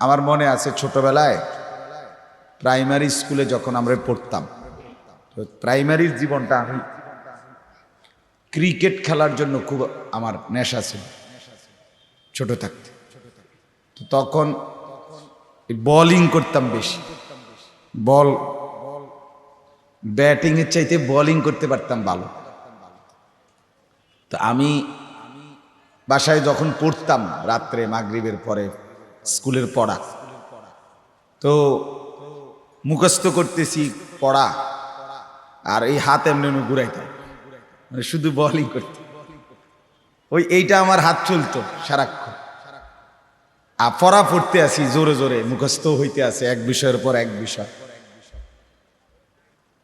আমার মনে আছে ছোটবেলায় প্রাইমারি স্কুলে যখন আমরা পড়তাম, তো প্রাইমারির জীবনটা আমি ক্রিকেট খেলার জন্য খুব আমার নেশা ছিল, ছোট থাকতে। তো তখন বোলিং করতাম বেশি। বল ব্যাটিংয়ের চাইতে বোলিং করতে পারতাম ভালো। তো আমি বাসায় যখন পড়তাম রাত্রে মাগরিবের পরে স্কুলের পড়া। তো মুখস্থ করতেছি পড়া, আর এই হাত এমনি এমনি ঘুরাইতাম মানে শুধু বলিং করতে। ওই এইটা আমার হাত চলতো সারাক্ষণ। আর পড়া পড়তে আসি জোরে জোরে, মুখস্থ হইতে আছে এক বিষয়ের পর এক বিষয়।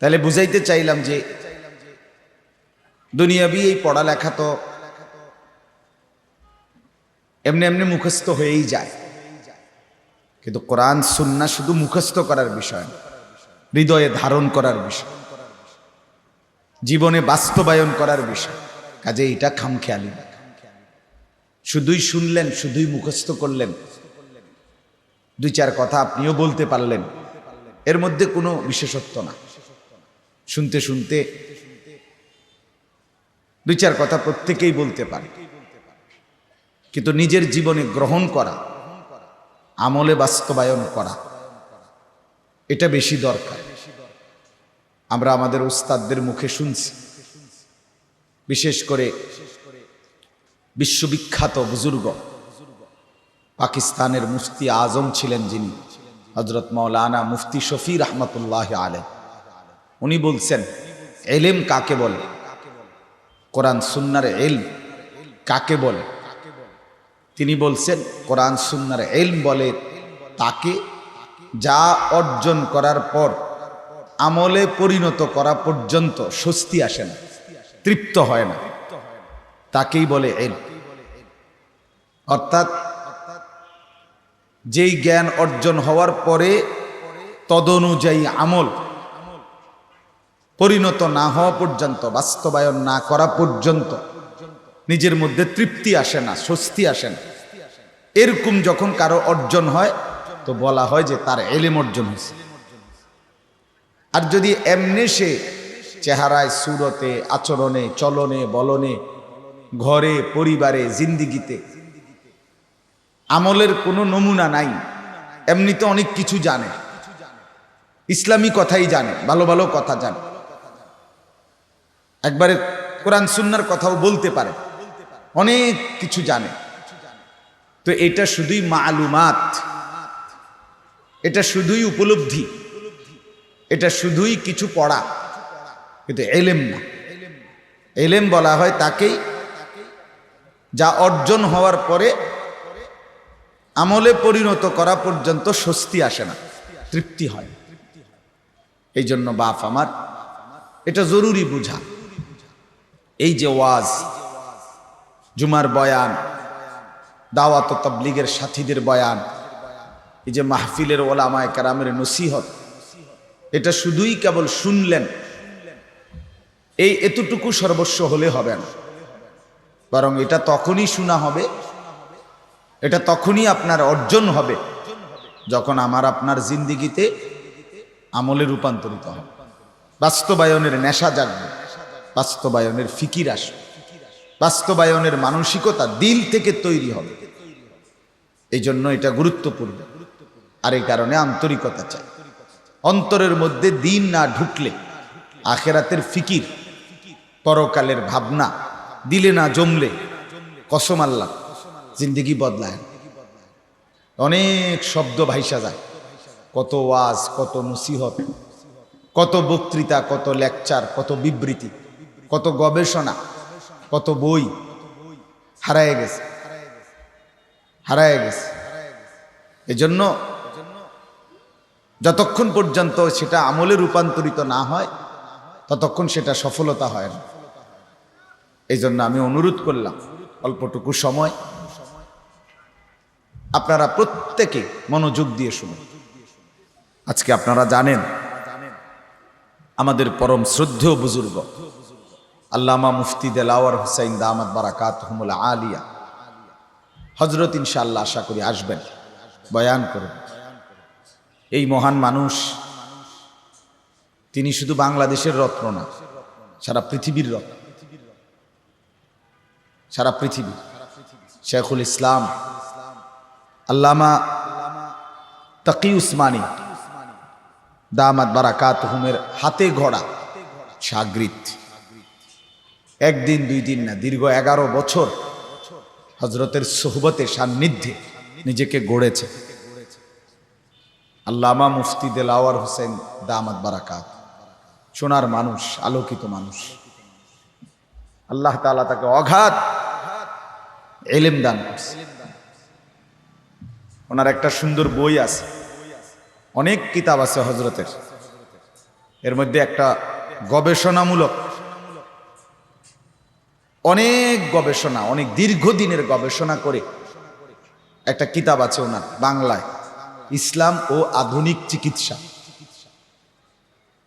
তাহলে বুঝাইতে চাইলাম যে দুনিয়াবি এই পড়ালেখা তো এমনি এমনি মুখস্থ হয়েই যায়। কিন্তু কোরআন সুন্না শুধু মুখস্থ করার বিষয় হৃদয়ে ধারণ করার বিষয়, জীবনে বাস্তবায়ন করার বিষয়। কাজে এটা খামখেয়ালি। শুধুই শুনলেন, শুধুই মুখস্থ করলেন। দুই চার কথা আপনিও বলতে পারলেন। এর মধ্যে কোনো বিশেষত্ব না। শুনতে শুনতে, দুই চার কথা প্রত্যেকেই বলতে পারে। কিন্তু নিজের জীবনে গ্রহণ করা আমলে বাস্তবায়ন করা। এটা বেশি দরকার। আমরা আমাদের ওস্তাদদের মুখে শুনছি। বিশেষ করে বিশ্ববিখ্যাত বুজুর্গ পাকিস্তানের মুফতি আজম ছিলেন যিনি হজরত মৌলানা মুফতি শফি রহমতুল্লাহ আলে উনি বলছেন, এলেম কাকে বলে? কোরআন সুন্নার এল কাকে বলে? তিনি বলছেন, কোরআন সুন্নার এলম বলে তাকে যা অর্জন করার পর আমলে পরিণত করা পর্যন্ত স্বস্তি আসে না, তৃপ্ত হয় না। তাকেই বলে এল অর্থাৎ যেই জ্ঞান অর্জন হওয়ার পরে তদনুযায়ী আমল পরিণত না হওয়া পর্যন্ত, বাস্তবায়ন না করা পর্যন্ত নিজের মধ্যে তৃপ্তি আসে না, স্বস্তি আসে না। এরকম যখন কারও অর্জন হয়, তো বলা হয় যে তার এলেম অর্জন হয়েছে। আর যদি এমনি সে চেহারায়, সুরতে, আচরণে, চলনে, বলনে, ঘরে, পরিবারে, জিন্দিগিতে, আমলের কোনো নমুনা নাই এমনিতে অনেক কিছু জানে। ইসলামী কথাই জানে, ভালো ভালো কথা জানে। একবারে কোরআন, সুন্নার কথাও বলতে পারে। অনেক কিছু জানে। তো এটা শুধুই মালুমাত। এটা শুধুই উপলব্ধি। এটা শুধুই কিছু পড়া। কিন্তু এলেম না। এলেম বলা হয় তাকেই যা অর্জন হওয়ার পরে আমলে পরিণত করা পর্যন্ত স্বস্তি আসে না। তৃপ্তি হয়। এই জন্য বাপ আমার, এটা জরুরি বুঝা। এই যে ওয়াজ জুমার বয়ান, দাওয়াত তবলিগের সাথীদের বয়ান, এই যে মাহফিলের ওলামায় কারামের নসিহত, এটা শুধুই কেবল শুনলেন, এই এতটুকু সর্বস্ব হলে হবে না। বরং এটা তখনই শোনা হবে, এটা তখনই আপনার অর্জন হবে, যখন আমার আপনার জিন্দিগিতে আমলে রূপান্তরিত হবে। বাস্তবায়নের নেশা জাগবে, বাস্তবায়নের ফিকির আসবে। বাস্তবায়নের মানসিকতা দিল থেকে তৈরি হবে। এই জন্য এটা গুরুত্বপূর্ণ। আর এই কারণে আন্তরিকতা চাই। অন্তরের মধ্যে দিন না ঢুকলে আখেরাতের ফিকির, পরকালের ভাবনা, দিলে না জমলে কসম আল্লাহ, জিন্দিগি বদলায় অনেক শব্দ ভাইসা যায়। কত ওয়াজ, কত নসিহত, কত বক্তৃতা, কত লেকচার, কত বিবৃতি, কত গবেষণা কত বই? হারায় গেছে। হারায় গেছে। এজন্য যতক্ষণ পর্যন্ত সেটা আমলে রূপান্তরিত না হয়, ততক্ষণ সেটা সফলতা হয় না। এই জন্য আমি অনুরোধ করলাম, অল্পটুকু সময়। আপনারা প্রত্যেকে মনোযোগ দিয়ে শুনুন। আজকে আপনারা জানেন, আমাদের পরম শ্রদ্ধেয় বুজুর্গ আল্লামা মুফতি দেলাওয়ার হুসাইন দামাদ বারাকাত হুমুল আলিয়া। হজরত ইনশাআল্লাহ আশা করি আসবেন। বয়ান করুন। এই মহান মানুষ, তিনি শুধু বাংলাদেশের রত্ন না, সারা পৃথিবীর রত্ন। সারা পৃথিবী। শেখুল ইসলাম, আল্লামা তকি উসমানী, দামাত বারাকাত হুমের হাতে ঘোড়া সাগরিত একদিন, দুই দিন না, দীর্ঘ এগারো বছর হজরতের সোহবতে সান্নিধ্যে নিজেকে গড়েছে। আল্লামা মুফতি দেলাওয়ার হোসেন দামাত বারাকাত, সোনার মানুষ, আলোকিত মানুষ। আল্লাহ তালা তাকে অঘাত এলেম দান করছে। ওনার একটা সুন্দর বই আছে, অনেক কিতাব আছে হজরতের এর মধ্যে একটা গবেষণামূলক অনেক গবেষণা, অনেক দীর্ঘদিনের গবেষণা করে একটা কিতাব আছে ওনার, বাংলায়, ইসলাম ও আধুনিক চিকিৎসা।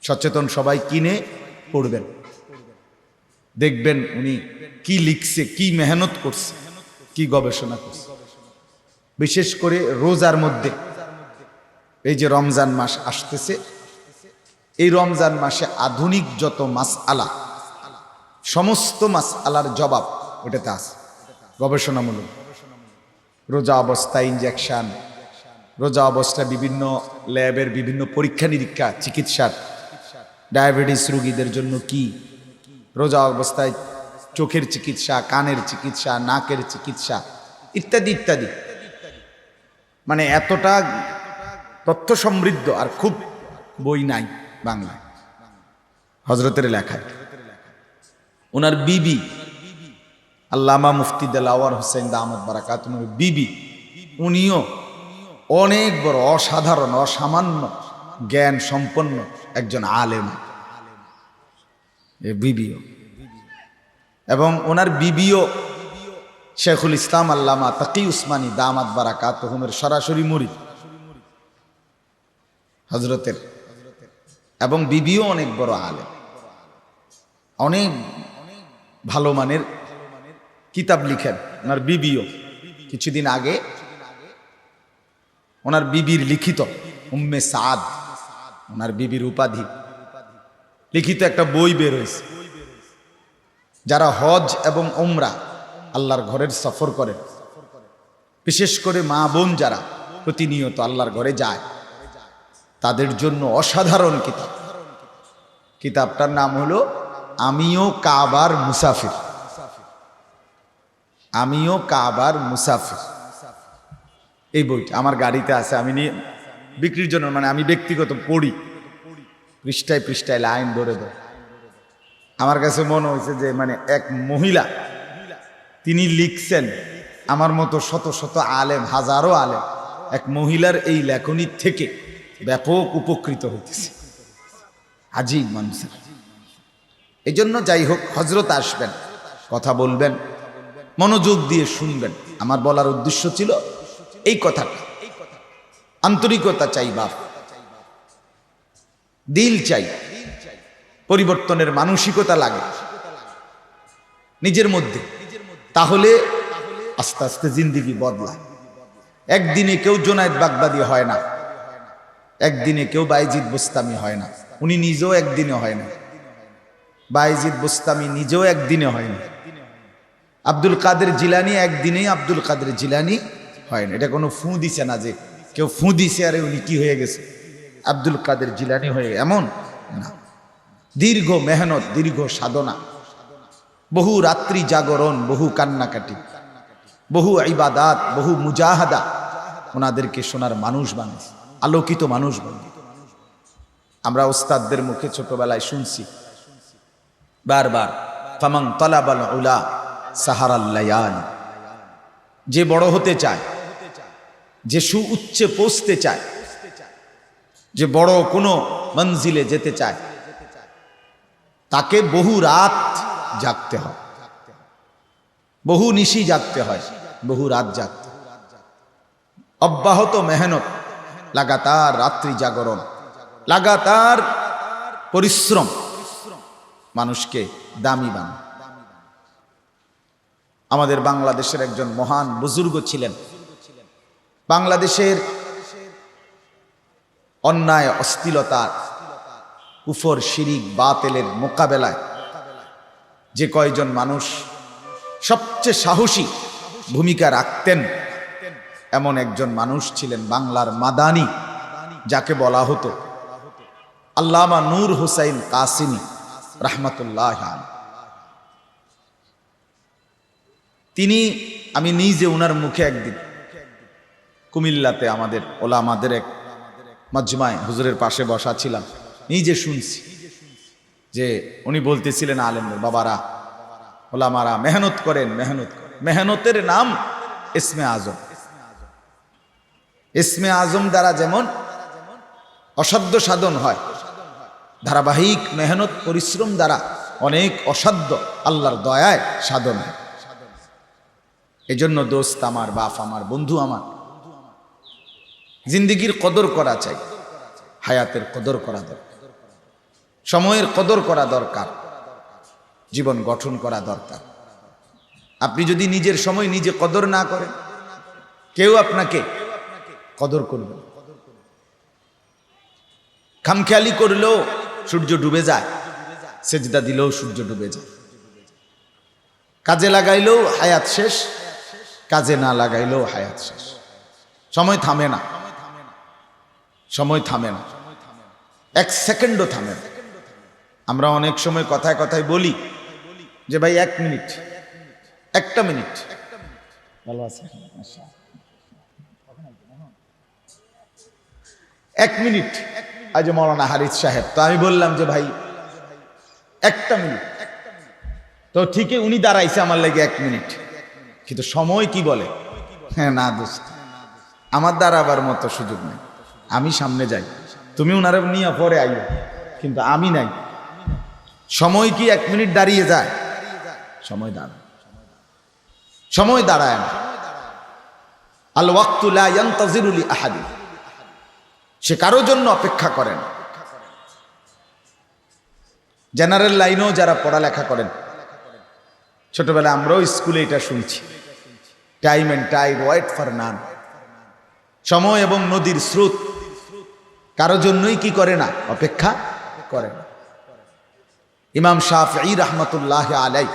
সচেতন সবাই কিনে পড়বেন। দেখবেন উনি কি লিখছে, কি মেহনত করছে, কি গবেষণা করছে। বিশেষ করে রোজার মধ্যে। এই যে রমজান মাস আসতেছে, এই রমজান মাসে আধুনিক যত মাস আলা সমস্ত মাস আলার জবাব ওটাতে আছে। গবেষণামূলক। রোজা অবস্থা ইনজেকশন রোজা অবস্থা বিভিন্ন ল্যাবের বিভিন্ন পরীক্ষা নিরীক্ষা, চিকিৎসার। ডায়াবেটিস রোগীদের জন্য কি? রোজা অবস্থায় চোখের চিকিৎসা, কানের চিকিৎসা, নাকের চিকিৎসা, ইত্যাদি ইত্যাদি। মানে এতটা তথ্য সমৃদ্ধ আর খুব বই নাই বাংলায়। হজরতের লেখায়। ওনার বিবি। আল্লামা মুফতি দেলাওয়ার হোসেন দামদ বারাকাত বিবি। উনিও অনেক বড় অসাধারণ, অসামান্য জ্ঞান সম্পন্ন একজন আলেম। বিবিও। এবং ওনার বিবিও শেখুল ইসলাম আল্লামা তাকি উসমানী দামাত বারাকাত, হুমের সরাসরি মুড়ি হজরতের এবং বিবিও অনেক বড় আলেম। অনেক ভালো মানের কিতাব লিখেন। ওনার বিবিও কিছুদিন আগে ওনার বিবির লিখিত উম্মে সাদ, ওনার বিবির উপাধি। লিখিত একটা বই বের হয়েছে। যারা হজ এবং ওমরা আল্লাহর ঘরের সফর করেন বিশেষ করে মা বোন যারা প্রতিনিয়ত আল্লাহর ঘরে যায়, তাদের জন্য অসাধারণ কিতাব। কিতাবটার নাম হলো আমিও কাবার মুসাফির। আমিও কাবার মুসাফির। এই বইটা আমার গাড়িতে আছে, আমি নিয়ে বিক্রির জন্য মানে আমি ব্যক্তিগত পড়ি। পৃষ্ঠায় পৃষ্ঠায় লাইন ধরে দেয় আমার কাছে মনে হয়েছে যে মানে এক মহিলা, তিনি লিখছেন, আমার মতো শত শত আলেম, হাজারো আলেম, এক মহিলার এই লেখনির থেকে ব্যাপক উপকৃত হইতেছে। আজীব মানুষের। এই জন্য যাই হোক হজরত আসবেন। কথা বলবেন, মনোযোগ দিয়ে শুনবেন। আমার বলার উদ্দেশ্য ছিল এই কথাটা। আন্তরিকতা চাই বাপ। দিল চাই। পরিবর্তনের মানসিকতা লাগে। নিজের মধ্যে। তাহলে আস্তে আস্তে জিন্দিগি বদলায়। একদিনে কেউ জোনায়েদ বাগদাদি হয় না। একদিনে কেউ বাইজিদ বোস্তামি হয় না। উনি নিজেও একদিনে হয় না। বাইজিদ বোস্তামি নিজেও একদিনে হয়নি। আব্দুল কাদের জিলানি একদিনেই আব্দুল কাদের জিলানি হয়নি। এটা কোনো ফু দিছে না যে কেউ ফু দিছে, আরে উনি কি হয়ে গেছে? আব্দুল কাদের জিলানি হয়ে এমন না। দীর্ঘ মেহনত, দীর্ঘ সাধনা, বহু রাত্রি জাগরণ, বহু কান্নাকাটি, বহু ইবাদাত, বহু মুজাহাদা ওনাদেরকে সোনার মানুষ বানিয়েছে, আলোকিত মানুষ বানিয়ে আমরা ওস্তাদদের মুখে ছোটবেলায় শুনছি বারবার ফামাং তলাবাল উলা সাহারাল্লায়ান যে বড় হতে চায়, যে সু উচ্চে পৌঁছতে চায়, যে বড় কোনো মঞ্জিলে যেতে চায়, তাকে বহু রাত জাগতে হয়। বহু নিশি জাগতে হয়, বহু রাত জাগতে অব্যাহত মেহনত, লাগাতার রাত্রি জাগরণ, লাগাতার পরিশ্রম মানুষকে দামি বান আমাদের বাংলাদেশের একজন মহান বুজুর্গ ছিলেন। বাংলাদেশের অন্যায় অস্থিলতার কুফর, শিরিক, বাতেলের মোকাবেলায় যে কয়জন মানুষ সবচেয়ে সাহসী ভূমিকা রাখতেন, এমন একজন মানুষ ছিলেন বাংলার মাদানি, যাকে বলা হতো আল্লামা নূর হুসাইন কাসিমি। রহমতুল্লাহ তিনি, আমি নিজে ওনার মুখে একদিন কুমিল্লাতে আমাদের ওলা আমাদের এক মজমায় হুজুরের পাশে বসা ছিলাম। নিজে শুনছি যে উনি বলতেছিলেন, আলেমদের বাবারা, ওলামারা মেহনত করেন, মেহনত মেহনতের নাম ইসমে আজম। ইসমে আজম দ্বারা যেমন অসাধ্য সাধন হয় ধারাবাহিক মেহনত পরিশ্রম দ্বারা অনেক অসাধ্য আল্লাহর দয়ায় সাধন হয়। এজন্য দোস্ত আমার, বাপ আমার, বন্ধু আমার, জিন্দিগির কদর করা চাই, হায়াতের কদর করা দরকার, সময়ের কদর করা দরকার, জীবন গঠন করা দরকার। আপনি যদি নিজের সময় নিজে কদর না করেন, কেউ আপনাকে কদর করবে খামখেয়ালি করলেও সূর্য ডুবে যায়, সেজদা দিলেও সূর্য ডুবে যায়। কাজে লাগাইলেও হায়াত শেষ, কাজে না লাগাইলেও হায়াত শেষ। সময় থামে না, সময় থামে না, এক সেকেন্ডও থামে না। আমরা অনেক সময় কথায় কথায় বলি যে, ভাই, এক মিনিট, একটা মিনিট। ভালো আছে এক মিনিট আজ মৌলানা হারিস সাহেব, তো আমি বললাম যে ভাই, একটা মিনিট। তো ঠিকই উনি দাঁড়াইছে আমার লাগে এক মিনিট। কিন্তু সময় কি বলে? হ্যাঁ না দোস্ত। আমার দাঁড়াবার মতো সুযোগ নেই। আমি সামনে যাই। তুমি ওনারা নিয়ে পরে আইও। কিন্তু আমি নাই। সময় কি এক মিনিট দাঁড়িয়ে যায়? সময় দাঁড়ায়। সময় দাঁড়ায় না। আল ওয়াক্তুলা ইয়ান্তাজিরুলি আহাদি। সে কারোর জন্য অপেক্ষা করেন জেনারেল লাইনেও যারা পড়ালেখা করেন, ছোটবেলায় আমরাও স্কুলে এটা শুনছি। Time and time wait for none সময় এবং নদীর স্রোত কারও জন্যই কি করে না, অপেক্ষা করে না। ইমাম শাফি রহমতুল্লাহ আলাই,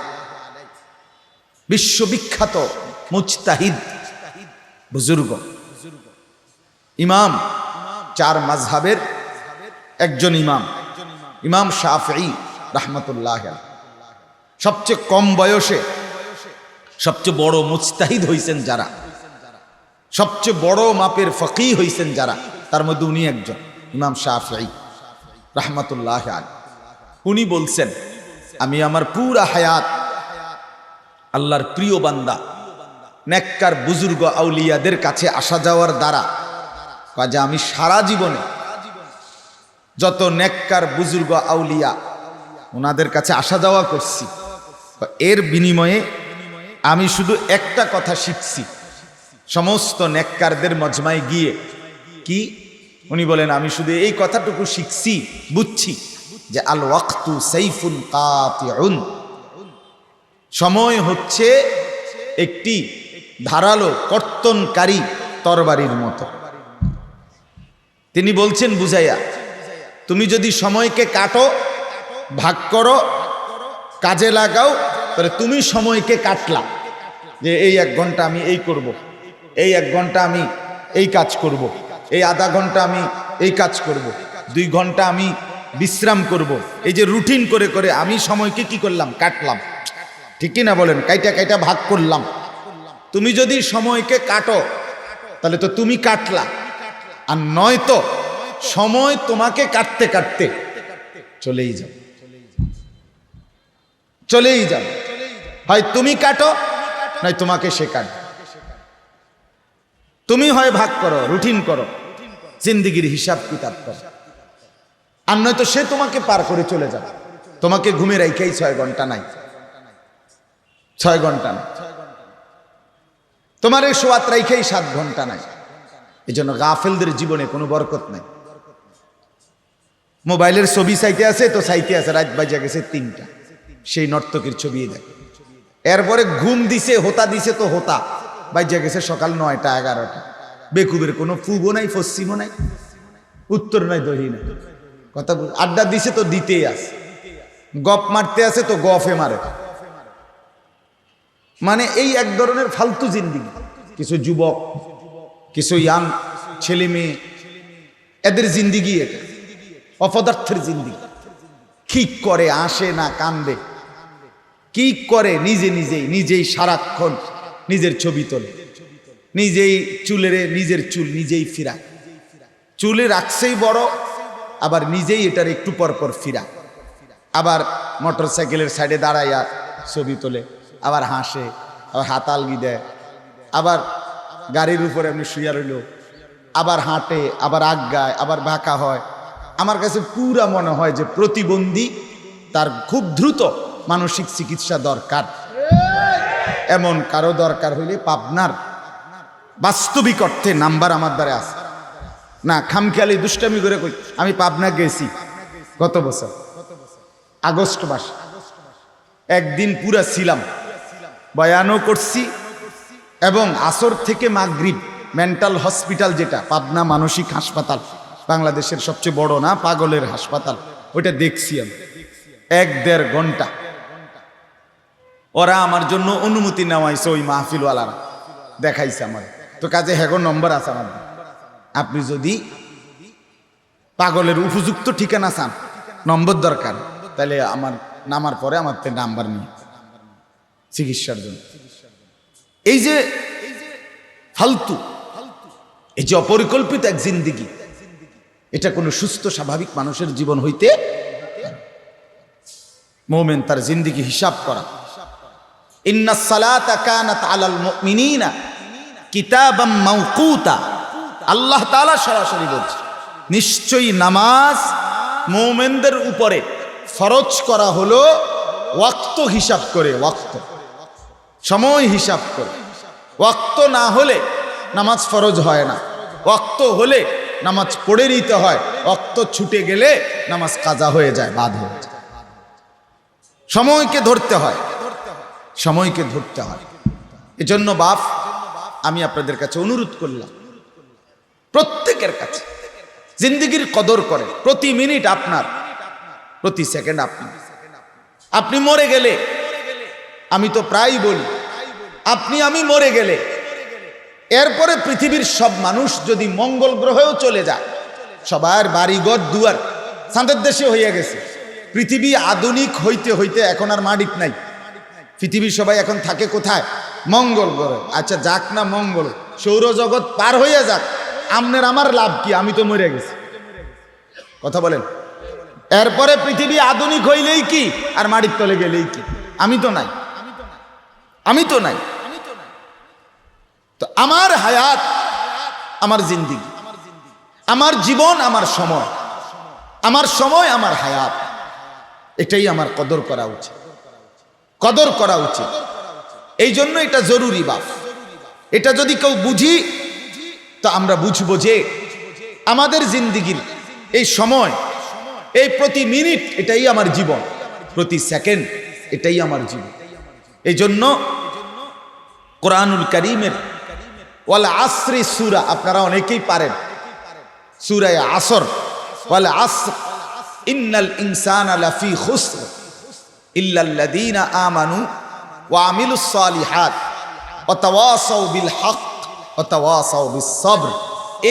বিশ্ববিখ্যাত মুজতাহিদ, বুজুর্গ। ইমাম চার মাঝহাবের একজন ইমাম। ইমাম শাফি রহমতুল্লাহ সবচেয়ে কম বয়সে, সবচেয়ে বড় মুজতাহিদ হইছেন যারা। সবচেয়ে বড় মাপের ফকি হইছেন যারা, তার মধ্যে উনি একজন, ইমাম শাফি রহমতুল্লাহ আল উনি বলছেন, আমি আমার পুরা হায়াত আল্লাহর প্রিয় বান্দা, নেককার বুজুর্গ আউলিয়াদের কাছে আসা যাওয়ার দ্বারা কাজে আমি সারা জীবনে যত নেককার বুজুর্গ আউলিয়া ওনাদের কাছে আসা যাওয়া করছি এর বিনিময়ে আমি শুধু একটা কথা শিখছি। সমস্ত নেককারদের মজমায় গিয়ে কি? উনি বলেন, আমি শুধু এই কথাটুকু শিখছি, বুঝছি যে আল ওয়াক্তু সাইফুন কাতিউন। সময় হচ্ছে একটি ধারালো কর্তনকারী তরবারির মতো। তিনি বলছেন, বুঝাইয়া, তুমি যদি সময়কে কাটো, ভাগ করো, কাজে লাগাও, তাহলে তুমি সময়কে কাটলা যে এই এক ঘণ্টা আমি এই করব। এই এক ঘণ্টা আমি এই কাজ করব। এই আধা ঘণ্টা আমি এই কাজ করব। দুই ঘণ্টা আমি বিশ্রাম করব। এই যে রুটিন করে করে আমি সময়কে কি করলাম কাটলাম ঠিকই না বলেন কাইটা কাইটা ভাগ করলাম তুমি যদি সময়কে কাটো, তাহলে তো তুমি কাটলা আর নয়তো সময় তোমাকে কাটতে কাটতে চলেই যাবে চলেই যাবে হয় তুমি কাটো, নয় তোমাকে সে কাটবে। তুমি হয় ভাগ করো, রুটিন করো, জিন্দিগির হিসাব কিতাব করো। আর নয়তো সে তোমাকে পার করে চলে যাবে। তোমাকে ঘুমে রাইখেই ছয় ঘণ্টা নাই। ছয় ঘণ্টা নাই। তোমার এই সোয়াত রাইখেই সাত ঘণ্টা নাই। এই জন্য গাফেলদের জীবনে কোনো বরকত নাই। মোবাইলের ছবি সাইতে আছে, তো সাইতে আছে, রাত বাজা গেছে তিনটা। সেই নর্তকীর ছবি দেখে। এরপরে ঘুম দিছে, হোতা দিছে, তো হোতা। বাজা গেছে সকাল নয়টা, এগারোটা। বেকুবের কোনো পূর্ব নাই পশ্চিমও নাই, উত্তর নাই, দহি নাই। কথা আড্ডা দিছে তো দিতেই আছে। গপ মারতে আছে তো গফে মারে। মানে এই এক ধরনের ফালতু জিন্দিগি। কিছু যুবক কিছু ইয়াং ছেলে মেয়ে, এদের জিন্দিগি এটা। অপদার্থের জিন্দিগি। কি করে আসে না কান্দে? কি করে নিজে নিজেই নিজেই সারাক্ষণ নিজের ছবি তোলে? নিজেই চুলেরে নিজের চুল নিজেই ফিরা চুলে রাখছেই বড়, আবার নিজেই এটার একটু পর পর ফিরা আবার মোটর সাইকেলের সাইডে দাঁড়াইয়া ছবি তোলে, আবার হাসে, আবার হাতালগি দেয়। আবার গাড়ির উপরে এমনি শুয়ে রইল। আবার হাঁটে, আবার আজ্ঞায় আবার বাঁকা হয়। আমার কাছে পুরা মনে হয় যে প্রতিবন্ধী তার খুব দ্রুত মানসিক চিকিৎসা দরকার। এমন কারও দরকার হইলে পাবনার বাস্তবিক অর্থে নাম্বার আমার দ্বারা আছে। না, খামখেয়ালি দুষ্টামি করে কই, আমি পাবনা গেছি। গত বছর, আগস্ট মাস। একদিন পুরা ছিলাম, বয়ানও করছি এবং আসর থেকে মাগরিব মেন্টাল হসপিটাল যেটা, পাবনা মানসিক হাসপাতাল, বাংলাদেশের সবচেয়ে বড় না, পাগলের হাসপাতাল, ওইটা দেখছি আমি এক দেড় ঘণ্টা। ওরা আমার জন্য অনুমতি নেওয়াইছে ওই মাহফিলওয়ালারা। দেখাইছে আমার। তো কাজে হ্যাগো নম্বর আছে আমার। আপনি যদি পাগলের উপযুক্ত ঠিকানা চান, নম্বর দরকার, তাহলে আমার নামার পরে আমার নাম্বার নিয়ে, চিকিৎসার জন্য। এই যে ফালতু, এই যে অপরিকল্পিত এক জিন্দিগি, এটা কোনো সুস্থ, স্বাভাবিক মানুষের জীবন হইতে মোমেন তার জিন্দিগি হিসাব করা। আল্লাহ তাআলা সরাসরি বলছে, নিশ্চয়ই নামাজ মোমেনদের উপরে ফরজ করা হলো ওয়াক্ত হিসাব করে, ওয়াক্ত। সময় হিসাব করে। ওয়াক্ত না হলে নামাজ ফরজ হয় না। ওয়াক্ত হলে নামাজ পড়ে নিতে হয়। ওয়াক্ত ছুটে গেলে নামাজ কাজা হয়ে যায়, বাদ হয়ে যায়। সময়কে ধরতে হয়। সময়কে ধরতে হয়। এজন্য বাপ, আমি আপনাদের কাছে অনুরোধ করলাম, প্রত্যেকের কাছে জিন্দগির কদর করে। প্রতি মিনিট আপনার, প্রতি সেকেন্ড আপনার। আপনি মরে গেলে, আমি তো প্রায় বলি আপনি, আমি মরে গেলে। এরপরে পৃথিবীর সব মানুষ যদি মঙ্গল গ্রহেও চলে যায়, সবার বাড়িঘর দুয়ার চাঁদের দেশে হইয়া গেছে। পৃথিবী আধুনিক হইতে হইতে এখন আর মাডিক নাই। পৃথিবীর সবাই এখন থাকে কোথায়? মঙ্গল গ্রহে। আচ্ছা যাক না মঙ্গল, সৌরজগৎ পার হইয়া যাক। আমনের আমার লাভ কি? আমি তো মরে গেছি। কথা বলেন। এরপরে পৃথিবী আধুনিক হইলেই কি? আর মাটির তলে গেলেই কি? আমি তো নাই। আমি তো নাই। তো আমার হায়াত, আমার জিন্দিগি। আমার জীবন, আমার সময়। আমার সময়, আমার হায়াত। এটাই আমার কদর করা উচিত। কদর করা উচিত। এই জন্য এটা জরুরি বাপ। এটা যদি কেউ বুঝি, তো আমরা বুঝব যে আমাদের জিন্দিগির এই সময়, এই প্রতি মিনিট এটাই আমার জীবন, প্রতি সেকেন্ড এটাই আমার জীবন। এই জন্য কোরআনুল করিমের ওয়াল আসরি সুরা, আপনারা অনেকেই পারেন। সুরায় আসর। ওয়াল আসর, ইন্নাল ইনসান লাফি খুসর, ইল্লাল্লাযীনা আমানু ওয়া আমিলুস সালিহাত, ওয়া তাওয়াসাউ বিল হক, ওয়া তাওয়াসাউ বিস সবর।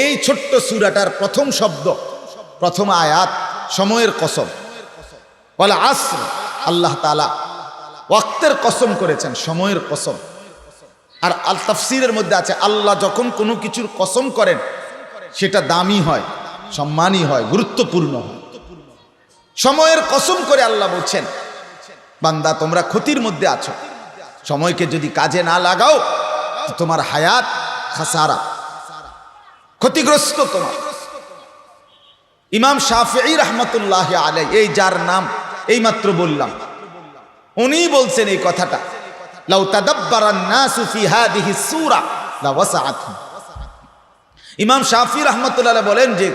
এই ছোট্ট সূরাটার প্রথম শব্দ, প্রথম আয়াত, সময়ের কসম। বলে আসর, আল্লাহ তাআলা ওয়াক্তের কসম করেছেন, সময়ের কসম। আর আল তাফসিরের মধ্যে আছে, আল্লাহ যখন কোনো কিছুর কসম করেন, সেটা দামি হয় সম্মানী হয়, গুরুত্বপূর্ণ হয়। সময়ের কসম করে আল্লাহ বলছেন, বান্দা তোমরা ক্ষতির মধ্যে আছো। সময়কে যদি কাজে না লাগাও তোমার হায়াত খাসারা, ক্ষতিগ্রস্ত তোমার। ইমাম শাফি রহমতুল্লাহ আলাই এই যার নাম, এইমাত্র বললাম। উনি বলছেন এই কথাটা। লাউ তাদাব্বারান নাসু ফি হাদিহি সূরা লাওয়াসাআতহুম ইমাম শাফি রহমতুল্লাহ বলেন যে